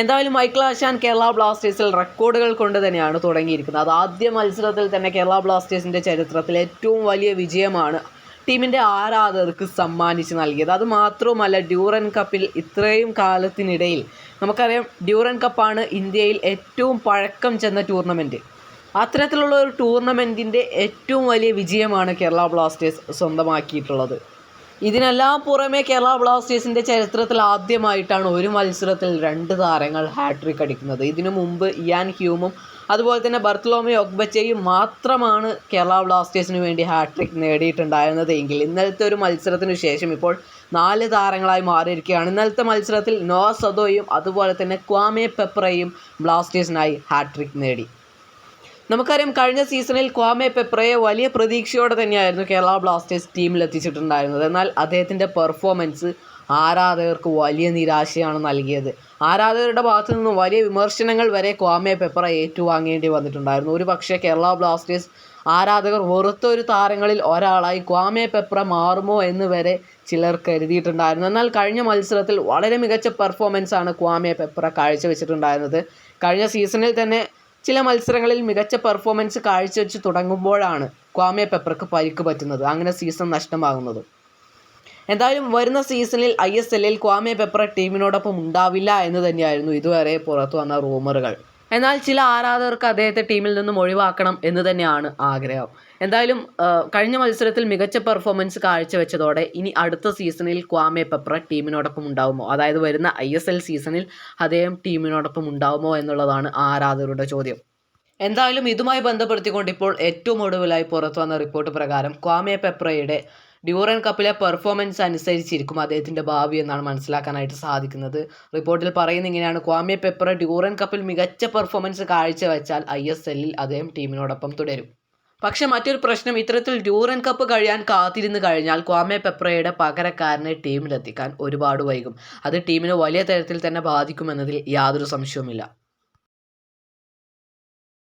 എന്തായാലും മൈക്കിൾ ആശാൻ കേരള ബ്ലാസ്റ്റേഴ്സിൽ റെക്കോർഡുകൾ കൊണ്ട് തന്നെയാണ് തുടങ്ങിയിരിക്കുന്നത്. അത് ആദ്യ മത്സരത്തിൽ തന്നെ കേരള ബ്ലാസ്റ്റേഴ്സിന്റെ ചരിത്രത്തിൽ ഏറ്റവും വലിയ വിജയമാണ് ടീമിന്റെ ആരാധകർക്ക് സമ്മാനിച്ച് നൽകിയത്. അത് മാത്രവുമല്ല ഡ്യൂറൻ കപ്പിൽ ഇത്രയും കാലത്തിനിടയിൽ നമുക്കറിയാം ഡ്യൂറൻ കപ്പാണ് ഇന്ത്യയിൽ ഏറ്റവും പഴക്കം ചെന്ന ടൂർണമെന്റ് അത്തരത്തിലുള്ള ഒരു ടൂർണമെന്റിന്റെ ഏറ്റവും വലിയ വിജയമാണ് കേരള ബ്ലാസ്റ്റേഴ്സ് സ്വന്തമാക്കിയിട്ടുള്ളത്. ഇതിനെല്ലാം പുറമെ കേരള ബ്ലാസ്റ്റേഴ്സിന്റെ ചരിത്രത്തിൽ ആദ്യമായിട്ടാണ് ഒരു മത്സരത്തിൽ രണ്ട് താരങ്ങൾ ഹാട്രിക് അടിക്കുന്നത്. ഇതിനു മുമ്പ് ഇയാൻ ഹ്യൂമും അതുപോലെ തന്നെ ബർത്തലോമി ഒക്ബച്ചയും മാത്രമാണ് കേരള ബ്ലാസ്റ്റേഴ്സിന് വേണ്ടി ഹാട്രിക് നേടിയിട്ടുണ്ടായിരുന്നത്. എങ്കിൽ ഇന്നലത്തെ ഒരു മത്സരത്തിനു ശേഷം ഇപ്പോൾ നാല് താരങ്ങളായി മാറിയിരിക്കുകയാണ്. ഇന്നലത്തെ മത്സരത്തിൽ നോ സദോയും അതുപോലെ തന്നെ ക്വാമെ പെപ്രയും ബ്ലാസ്റ്റേഴ്സിനായി ഹാട്രിക് നേടി. നമുക്കറിയാം കഴിഞ്ഞ സീസണിൽ ക്വാമെ പെപ്രയെ വലിയ പ്രതീക്ഷയോടെ തന്നെയായിരുന്നു കേരള ബ്ലാസ്റ്റേഴ്സ് ടീമിൽ എത്തിച്ചിട്ടുണ്ടായിരുന്നത്. എന്നാൽ അദ്ദേഹത്തിന്റെ പെർഫോമൻസ് ആരാധകർക്ക് വലിയ നിരാശയാണ് നൽകിയത്. ആരാധകരുടെ ഭാഗത്തു നിന്നും വലിയ വിമർശനങ്ങൾ വരെ ക്വാമെ പെപ്ര ഏറ്റുവാങ്ങേണ്ടി വന്നിട്ടുണ്ടായിരുന്നു. ഒരു പക്ഷേ കേരള ബ്ലാസ്റ്റേഴ്സ് ആരാധകർ വെറുത്ത ഒരു താരങ്ങളിൽ ഒരാളായി ക്വാമെ പെപ്ര മാറുമോ എന്ന് വരെ ചിലർ കരുതിയിട്ടുണ്ടായിരുന്നു. എന്നാൽ കഴിഞ്ഞ മത്സരത്തിൽ വളരെ മികച്ച പെർഫോമൻസാണ് ക്വാമെ പെപ്ര കാഴ്ചവെച്ചിട്ടുണ്ടായിരുന്നത്. കഴിഞ്ഞ സീസണിൽ തന്നെ ചില മത്സരങ്ങളിൽ മികച്ച പെർഫോമൻസ് കാഴ്ചവെച്ച് തുടങ്ങുമ്പോഴാണ് ക്വാമെ പെപ്പർക്ക് പരിക്ക് പറ്റുന്നത്. അങ്ങനെ സീസൺ നഷ്ടമാകുന്നത്. എന്തായാലും വരുന്ന സീസണിൽ ഐ എസ് എല്ലിൽ ക്വാമെ പെപ്പർ ടീമിനോടൊപ്പം ഉണ്ടാവില്ല എന്ന് തന്നെയായിരുന്നു ഇതുവരെ പുറത്തു വന്ന റൂമറുകൾ എന്നാൽ ചില ആരാധകർക്ക് അദ്ദേഹത്തെ ടീമിൽ നിന്നും ഒഴിവാക്കണം എന്ന് തന്നെയാണ് ആഗ്രഹം. എന്തായാലും കഴിഞ്ഞ മത്സരത്തിൽ മികച്ച പെർഫോമൻസ് കാഴ്ചവെച്ചതോടെ ഇനി അടുത്ത സീസണിൽ ക്വാമെ പെപ്ര ടീമിനോടൊപ്പം ഉണ്ടാവുമോ? അതായത് വരുന്ന ഐ എസ് എൽ സീസണിൽ അദ്ദേഹം ടീമിനോടൊപ്പം ഉണ്ടാവുമോ എന്നുള്ളതാണ് ആരാധകരുടെ ചോദ്യം. എന്തായാലും ഇതുമായി ബന്ധപ്പെടുത്തിക്കൊണ്ട് ഇപ്പോൾ ഏറ്റവും ഒടുവിലായി പുറത്തു വന്ന റിപ്പോർട്ട് പ്രകാരം ക്വാമെ പെപ്രയുടെ ഡ്യൂറൻ കപ്പിലെ പെർഫോമൻസ് അനുസരിച്ചിരിക്കും അദ്ദേഹത്തിന്റെ ഭാവി എന്നാണ് മനസ്സിലാക്കാനായിട്ട് സാധിക്കുന്നത്. റിപ്പോർട്ടിൽ പറയുന്ന ഇങ്ങനെയാണ്. ക്വാമിയ പെപ്പർ ഡ്യൂറൻ കപ്പിൽ മികച്ച പെർഫോമൻസ് കാഴ്ചവെച്ചാൽ ഐ എസ് എല്ലിൽ അദ്ദേഹം ടീമിനോടൊപ്പം തുടരും. പക്ഷേ മറ്റൊരു പ്രശ്നം ഇത്തരത്തിൽ ഡ്യൂറൻ കപ്പ് കഴിയാൻ കാത്തിരുന്ന് കഴിഞ്ഞാൽ ക്വാമെ പെപ്രയുടെ പകരക്കാരനെ ടീമിലെത്തിക്കാൻ ഒരുപാട് വൈകും. അത് ടീമിനെ വലിയ തരത്തിൽ തന്നെ ബാധിക്കുമെന്നതിൽ യാതൊരു സംശയവുമില്ല.